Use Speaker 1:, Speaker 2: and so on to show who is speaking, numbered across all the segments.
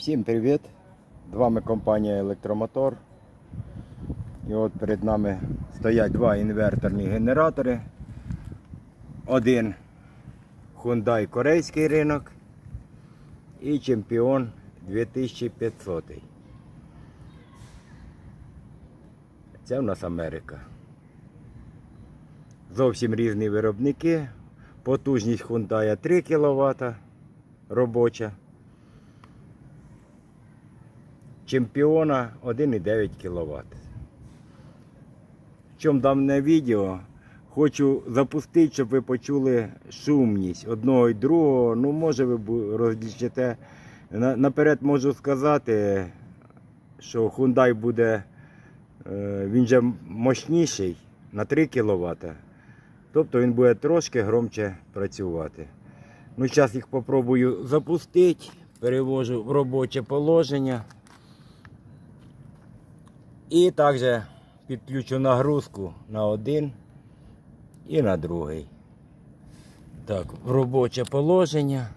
Speaker 1: Всім привіт! З вами компанія Електромотор. І от перед нами стоять два інверторні генератори. Один Hyundai корейський ринок і чемпіон 2500. Це в нас Америка. Зовсім різні виробники. Потужність Hyundai 3 кВт робоча. Чемпіона 1,9 кВт. В чому дане відео? Хочу запустити, щоб ви почули шумність одного і другого. Ну, може, ви розлічите. Наперед можу сказати, що Hyundai буде, е, він же мощніший на 3 кВт. Тобто він буде трошки громче працювати. Ну, зараз їх попробую запустити, перевожу в робоче положення. І також підключу нагрузку на один і на другий. Так, робоче положення.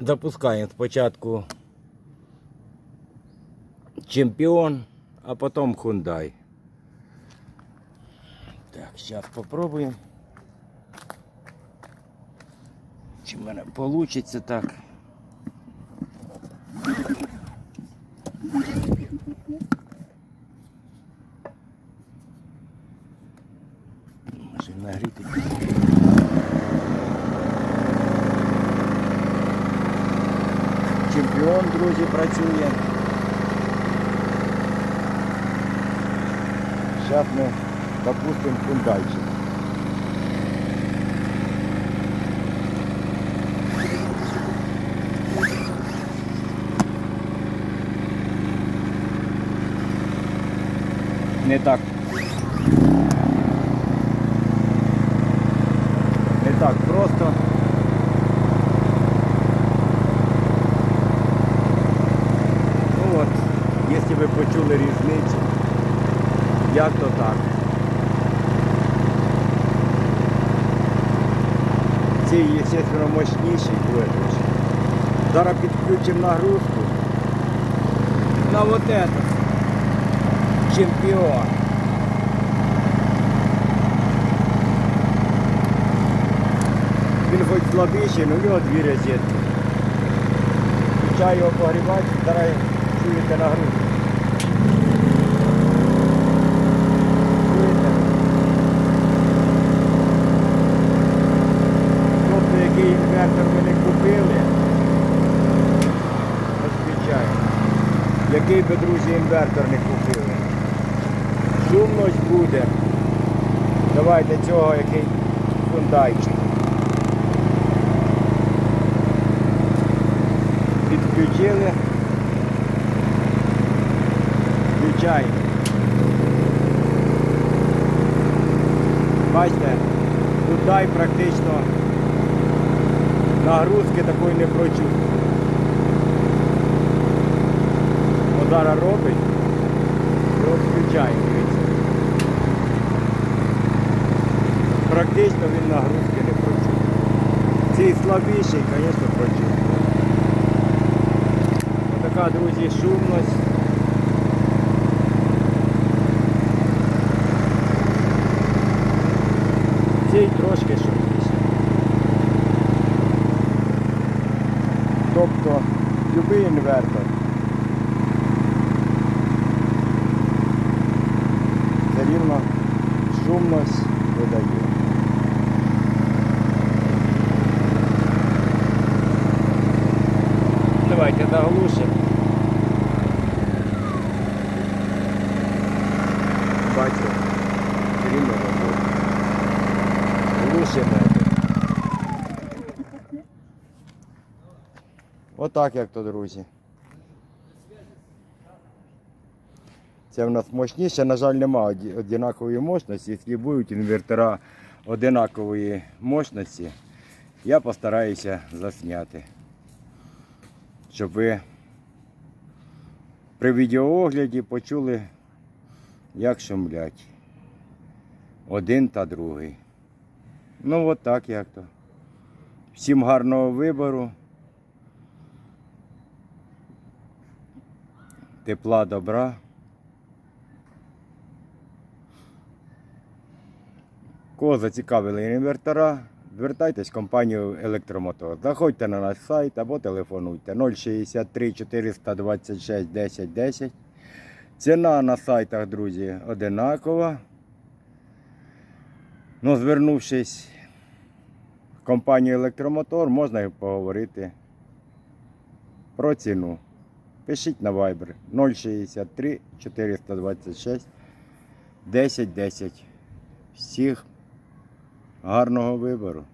Speaker 1: Запускаємо спочатку чемпіон, а потім Hyundai. Так, зараз попробуємо. Чи в мене вийде так? Може нагріти. Чемпіон, друзі, працює. Зараз ми запустимо фундайчик. Не так. ви почули різницю, як то так. Цей, естественно, мощніший буде трошки. Зараз підключимо нагрузку на вот этот чемпіон. Він хоч слабіший, але в нього дві розетки. Включаю його погрівати, зараз чуєте нагрузку. Чуєте? Тобто який інвертор ви не купили, розключаємо. Який би, друзі, інвертор не купили. Шумність буде. Давайте цього який фундайчик. Підключили. Включаємо. Бачите, Hyundai практично нагрузки такої не прочувствує. От зараз робить. От включаємо, дивіться. Практично він нагрузки не прочувствує. Цей слабіший, звісно, прочувствує. Така, друзі, шумність. Цей трошки шумніший. Тобто любий інвертор. Рівно шумність видає. Давайте заглушимо. Все рівно робота. Глушимо. Отак як то, друзі. Це в нас мощніше, на жаль, немає однакової мощності. Якщо будуть інвертора однакової мощності, я постараюся засняти, щоб ви при відеоогляді почули, як шумлять один та другий. Ну от так як то. Всім гарного вибору. Тепла добра. Кого зацікавили інвертора, звертайтесь в компанію Електромотор. Заходьте на наш сайт або телефонуйте 063 426 10 10. Ціна на сайтах, друзі, одинакова. Ну, звернувшись в компанію Електромотор, можна поговорити про ціну. Пишіть на Viber 063 426 10 10. Всіх гарного вибору.